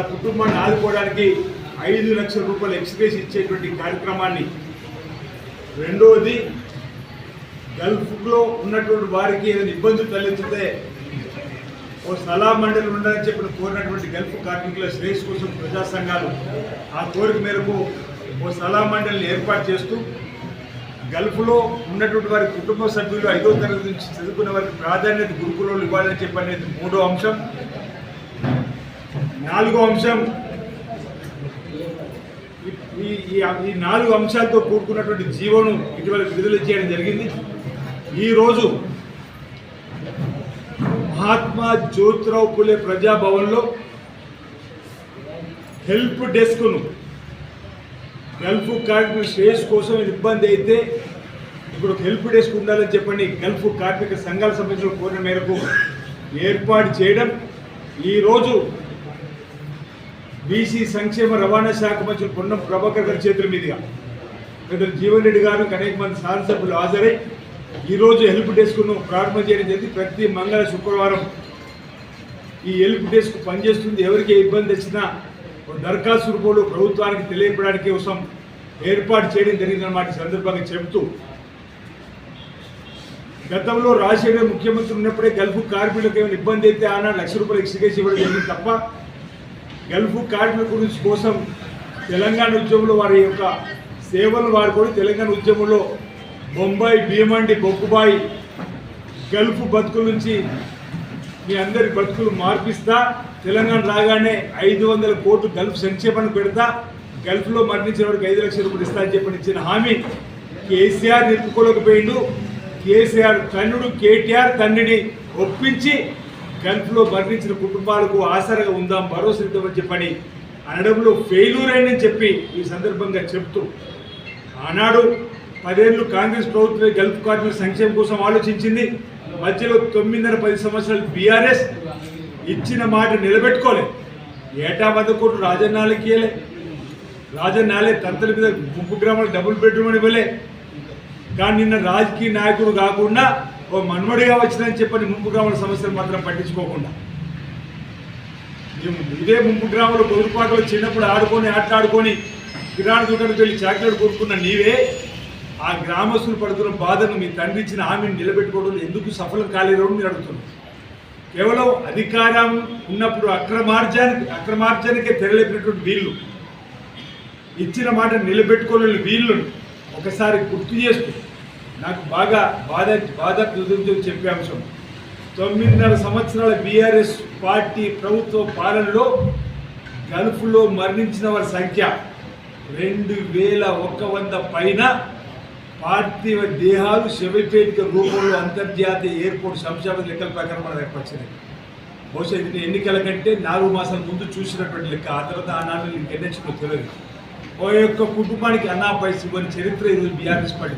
వాళ్ళ కుటుంబాన్ని ఆదుకోవడానికి ఐదు లక్షల రూపాయలు ఎక్స్ప్రెస్ ఇచ్చేటువంటి కార్యక్రమాన్ని రెండవది గల్ఫ్లో ఉన్నటువంటి వారికి ఏదైనా ఇబ్బందులు తలెత్తితే ఓ సలహా మండలి ఉండాలని చెప్పిన కోరినటువంటి గల్ఫ్ కార్మికుల శ్రేయస్ కోసం ప్రజా సంఘాలు ఆ కోరిక మేరకు ఓ సలహా మండలిని ఏర్పాటు చేస్తూ గల్ఫ్లో ఉన్నటువంటి వారి కుటుంబ సభ్యులు ఐదో తరగతి నుంచి చదువుకున్న వారికి ప్రాధాన్యత గురుకులంలో ఇవ్వాలని చెప్పి అనేది మూడో అంశం. నాలుగో అంశం. ఈ ఈ ఈ నాలుగు అంశాలతో కూడుకున్నటువంటి జీవోను ఇటీవల విడుదల చేయడం జరిగింది. ఈరోజు మహాత్మా జ్యోతిరావు పులే ప్రజాభవన్లో హెల్ప్ డెస్క్ను గల్ఫ్ కార్మిక శ్రేయస్ కోసం ఇబ్బంది అయితే ఇప్పుడు హెల్ప్ డెస్క్ ఉండాలని చెప్పండి గల్ఫ్ కార్మిక సంఘాల సంబంధించిన కోరిన మేరకు ఏర్పాటు చేయడం. ఈరోజు బీసీ సంక్షేమ రవాణా శాఖ మంత్రులు పొన్నం ప్రభాకర్ గారి చేతుల మీదుగా పెద్దలు జీవన్ రెడ్డి గారు అనేక మంది శాసనసభ్యులు హాజరై ఈరోజు హెల్ప్ డెస్క్ను ప్రారంభం చేయడం జరిగింది. ప్రతి మంగళ శుక్రవారం ఈ హెల్ప్ డెస్క్ పనిచేస్తుంది. ఎవరికి ఇబ్బంది వచ్చినా దరఖాస్తు రూపంలో ప్రభుత్వానికి తెలియపడానికి కోసం ఏర్పాటు చేయడం జరిగిందన్నమాట సందర్భంగా చెబుతూ. గతంలో రాజశేఖర్ ముఖ్యమంత్రి ఉన్నప్పుడే గల్ఫ్ కార్మికులకు ఏమైనా ఇబ్బంది అయితే ఆనాడు లక్ష రూపాయలు ఎక్స్కేసి ఇవ్వడం జరిగింది తప్ప గల్ఫ్ కార్మికుల గురించి కోసం తెలంగాణ ఉద్యమంలో వారి యొక్క సేవలు వాడుకొని తెలంగాణ ఉద్యమంలో బొంబాయి భీమండి బొక్కుబాయి గల్ఫ్ బతుకుల నుంచి మీ అందరి బతుకులు మార్పిస్తా. తెలంగాణ రాగానే ఐదు వందల కోట్లు గల్ఫ్ సంక్షేమాన్ని పెడతా. గల్ఫ్లో మరణించిన వాడికి ఐదు లక్షల రూపాయలు ఇస్తా అని చెప్పని ఇచ్చిన హామీ కేసీఆర్ నిలుపుకోలేకపోయిండు. కేసీఆర్ తన్నుడు కేటీఆర్ తండ్రిని ఒప్పించి గల్ఫ్లో మరణించిన కుటుంబాలకు ఆసరగా ఉందాం భరోసా ఇద్దామని చెప్పని అనడంలో ఫెయిల్యూర్ అయిందని చెప్పి ఈ సందర్భంగా చెప్తూ ఆనాడు పదేళ్ళు కాంగ్రెస్ ప్రభుత్వం గల్ఫ్ కార్మికుల సంక్షేమం కోసం ఆలోచించింది. మధ్యలో తొమ్మిదిన్నర పది సంవత్సరాలు బీఆర్ఎస్ ఇచ్చిన మాట నిలబెట్టుకోలేదు ఏటా వద్ద కోట్లు రాజన్నాలకి రాజన్నాలే తంతల మీద ముప్పు గ్రామాలు డబుల్ బెడ్రూమ్ అని ఇవ్వలే. కానీ నిన్న రాజకీయ నాయకుడు కాకుండా ఓ మన్మడిగా వచ్చిందని చెప్పని ముంపు గ్రామాల సమస్యలు మాత్రం పట్టించుకోకుండా. ఇదే ముంపు గ్రామంలో పొదుపాటలో చిన్నప్పుడు ఆడుకొని ఆటలాడుకొని కిరాణ దుకాణానికి వెళ్ళి చాక్లెట్ కొనుక్కున్న నీవే ఆ గ్రామస్తులు పడుతున్న బాధను మీ తండ్రి ఇచ్చిన హామీని నిలబెట్టుకోవడం ఎందుకు సఫలం కాలేరు మీరు అడుగుతున్నారు. కేవలం అధికారం ఉన్నప్పుడు అక్రమార్జానికి అక్రమార్జానికే తెరలేపినటువంటి వీళ్ళు ఇచ్చిన మాట నిలబెట్టుకోలేని వీళ్ళను ఒకసారి గుర్తు చేస్తూ నాకు బాగా బాధ బాధ కుదురుతో చెప్పే అంశం. తొమ్మిదిన్నర సంవత్సరాల బీఆర్ఎస్ పార్టీ ప్రభుత్వ పాలనలో గల్ఫ్లో మరణించిన వారి సంఖ్య రెండు వేల ఒక్క వంద పైన పార్థివ దేహాలు శవపేటిక రూపంలో అంతర్జాతీయ ఎయిర్పోర్ట్ శంషాబాద్ లెక్కల ప్రకారం మనకు ఏర్పరిచింది బహుశా ఇది ఎన్నికల కంటే నాలుగు మాసాల ముందు చూసినటువంటి లెక్క. ఆ తర్వాత ఆ నాలుగు ఇంకెన్నో తెలియదు. ఓ యొక్క కుటుంబానికి అన్నా పైసి ఇవ్వని చరిత్ర ఈరోజు బీఆర్ఎస్ పార్టీ